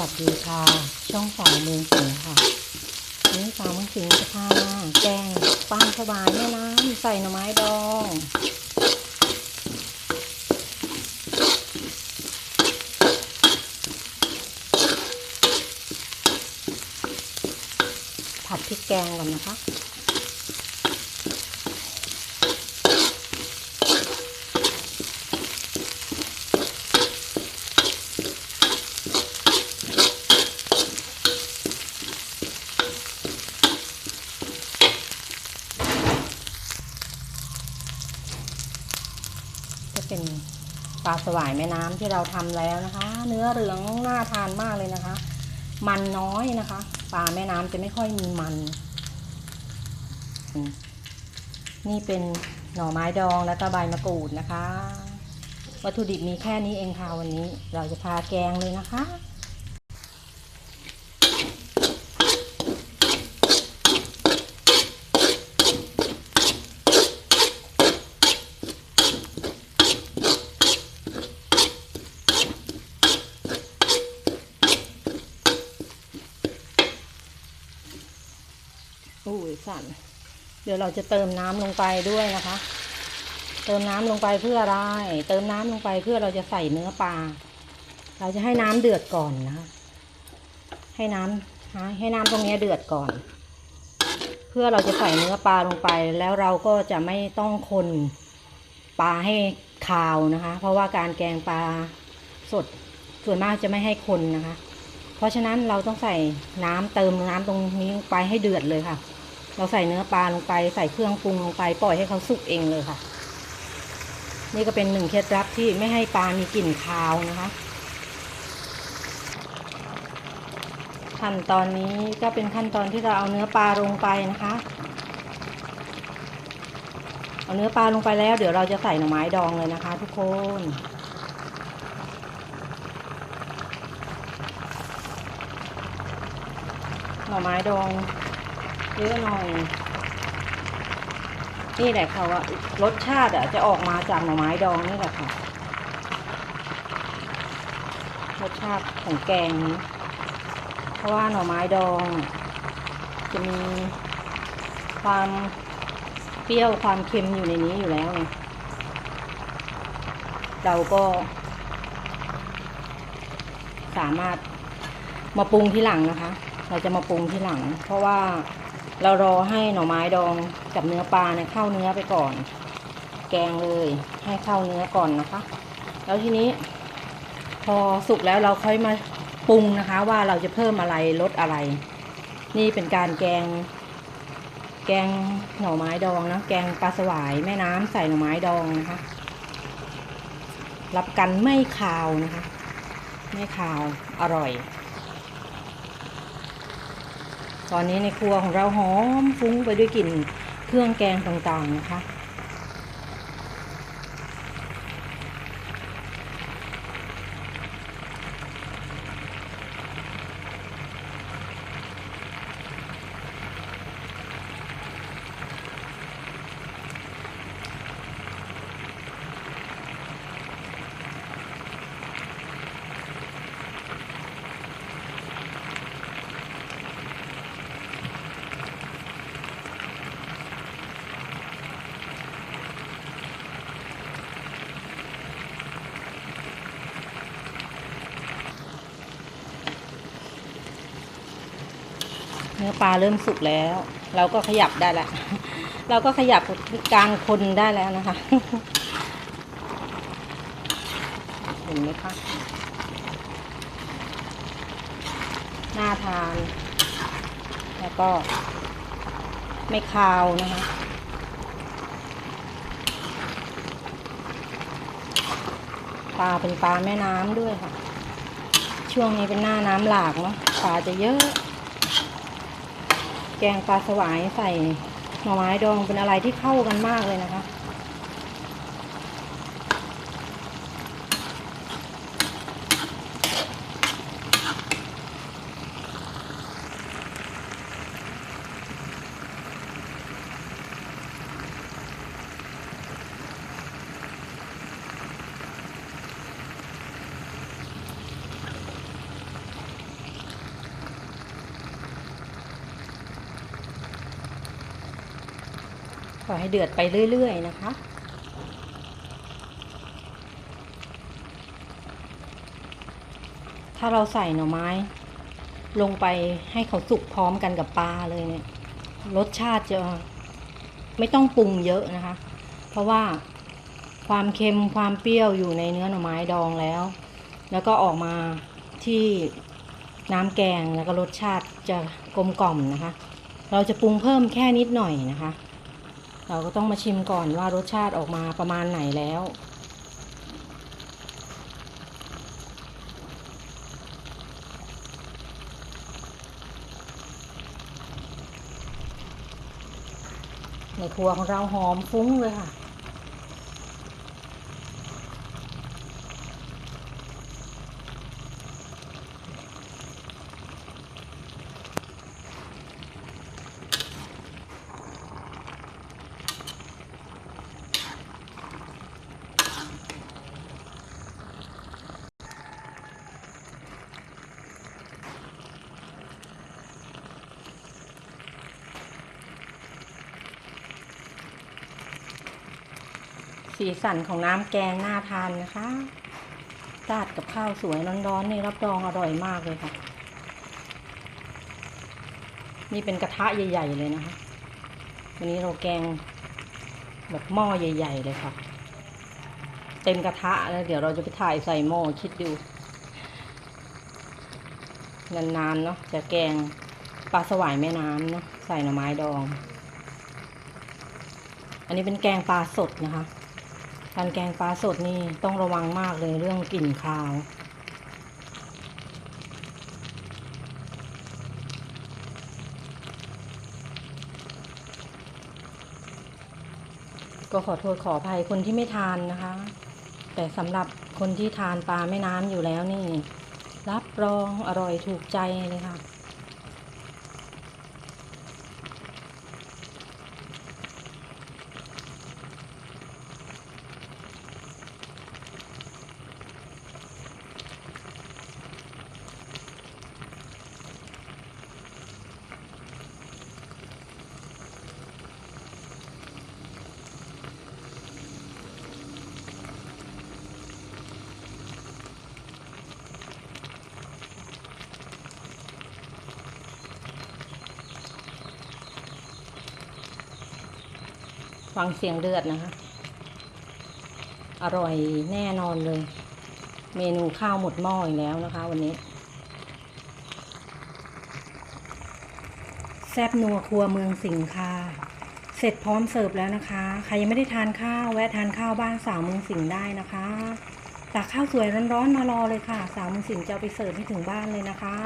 วัสดีค่ะ ช่องสายเมืองสิงค่ะวันนี้สาวเมืองสิงจะพามาแกงปลาสวายแม่น้ำใส่หน่อไม้ดองผัดพริกแกงก่อนนะคะเป็นปลาสวายแม่น้ำที่เราทำแล้วนะคะ เนื้อเหลืองน่าทานมากเลยนะคะ มันน้อยนะคะ ปลาแม่น้ำจะไม่ค่อยมีมัน นี่เป็นหน่อไม้ดองแล้วก็ใบมะกรูดนะคะ วัตถุดิบมีแค่นี้เองค่ะวันนี้ เราจะพาแกงเลยนะคะ อุ้ยสั่น เดี๋ยวเราจะเติมน้ำลงไปด้วยนะคะ เติมน้ำลงไปเพื่ออะไร เติมน้ำลงไปเพื่อเราจะใส่เนื้อปลา เราจะให้น้ำเดือดก่อนนะคะ ให้น้ำฮะให้น้ำตรงนี้เดือดก่อน เพื่อเราจะใส่เนื้อปลาลงไป แล้วเราก็จะไม่ต้องคนปลาให้คาวนะคะ เพราะว่าการแกงปลาสดส่วนมากจะไม่ให้คนนะคะ ราะฉะนั้นเราต้องใส่น้ำเติมน้ำตรงนี้ลงไปให้เดือดเลยค่ะ เราใส่เนื้อปลาลงไปใส่เครื่องปรุงลงไปปล่อยให้เขาสุกเองเลยค่ะ นี่ก็เป็นหนึ่งเคล็ดลับที่ไม่ให้ปลามีกลิ่นคาวนะคะขั้นตอนนี้ก็เป็นขั้นตอนที่เราเอาเนื้อปลาลงไปนะคะ เอาเนื้อปลาลงไปแล้ว เดี๋ยวเราจะใส่หน่อไม้ดองเลยนะคะ ทุกคน น่อไม้ดองเยอะหน่อย นี่แหละค่ะว่ารสชาติอะจะออกมาจากหน่อไม้ดองนี่แหละค่ะ รสชาติของแกงนี้เพราะว่าหน่อไม้ดอง จะมีความเปรี้ยวความเค็มอยู่ในนี้อยู่แล้วไงเราก็ สามารถมาปรุงที่หลังนะคะ เราจะมาปรุงที่หลัง เพราะว่าเรารอให้หน่อไม้ดองกับเนื้อปลาเนี่ยเข้าเนื้อไปก่อน แกงเลยให้เข้าเนื้อก่อนนะคะ แล้วทีนี้ พอสุกแล้วเราค่อยมาปรุงนะคะ ว่าเราจะเพิ่มอะไรลดอะไร นี่เป็นการแกง แกงหน่อไม้ดองนะแกงปลาสวายแม่น้ำใส่หน่อไม้ดองนะคะ รับกันไม่คาวนะคะ ไม่คาวอร่อย ตอนนี้ในครัวของเราหอมฟุ้งไปด้วยกลิ่นเครื่องแกงต่างๆนะคะ นื้อปลาเริ่มสุกแล้ว เราก็ขยับได้แล้วเราก็ขยับกลางคนได้แล้วนะคะ เห็นไหมคะน่าทาน แล้วก็ไม่คาวนะคะ ปลาเป็นปลาแม่น้ำด้วยค่ะ ช่วงนี้เป็นหน้าน้ำหลากเนาะปลาจะเยอะ แกงปลาสวายใส่หน่อไม้ดองเป็นอะไรที่เข้ากันมากเลยนะคะ อให้เดือดไปเรื่อย ๆ นะคะ ถ้าเราใส่หน่อไม้ ลงไปให้เขาสุกพร้อมกันกับปลาเลยเนี่ย รสชาติจะไม่ต้องปรุงเยอะนะคะ เพราะว่าความเค็มความเปรี้ยวอยู่ในเนื้อหน่อไม้ดองแล้ว แล้วก็ออกมาที่น้ำแกงแล้วก็รสชาติจะกลมกล่อมนะคะ เราจะปรุงเพิ่มแค่นิดหน่อยนะคะ เราก็ต้องมาชิมก่อนว่ารสชาติออกมาประมาณไหนแล้ว ในครัวของเราหอมฟุ้งเลยค่ะ สีสันของน้ำแกงน่าทานนะคะราดกับข้าวสวยร้อนๆนี่รับรองอร่อยมากเลยค่ะ นี่เป็นกระทะใหญ่ ๆ เลยนะคะ วันนี้เราแกงแบบหม้อใหญ่ ๆ เลยค่ะ เต็มกระทะแล้วเดี๋ยวเราจะไปถ่ายใส่หม้อคิดดู นานๆเนาะจะแกงปลาสวายแม่น้ำเนาะใส่หน่อไม้ดอง อันนี้เป็นแกงปลาสดนะคะ การแกงปลาสดนี่ต้องระวังมากเลยเรื่องกลิ่นคาวก็ขอโทษขออภัยคนที่ไม่ทานนะคะ แต่สำหรับคนที่ทานปลาแม่น้ำอยู่แล้วนี่ รับรองอร่อยถูกใจเลยค่ะ ฟังเสียงเดือดนะคะ อร่อยแน่นอนเลย เมนูข้าวหมดหม้ออีกแล้วนะคะ วันนี้ แซบนัวครัวเมืองสิงห์ค่ะ เสร็จพร้อมเสิร์ฟแล้วนะคะ ใครยังไม่ได้ทานข้าวแวะทานข้าวบ้านสาวเมืองสิงห์ได้นะคะตักข้าวสวยร้อนๆมารอเลยค่ะ สาวเมืองสิงห์จะไปเสิร์ฟให้ถึงบ้านเลยนะคะ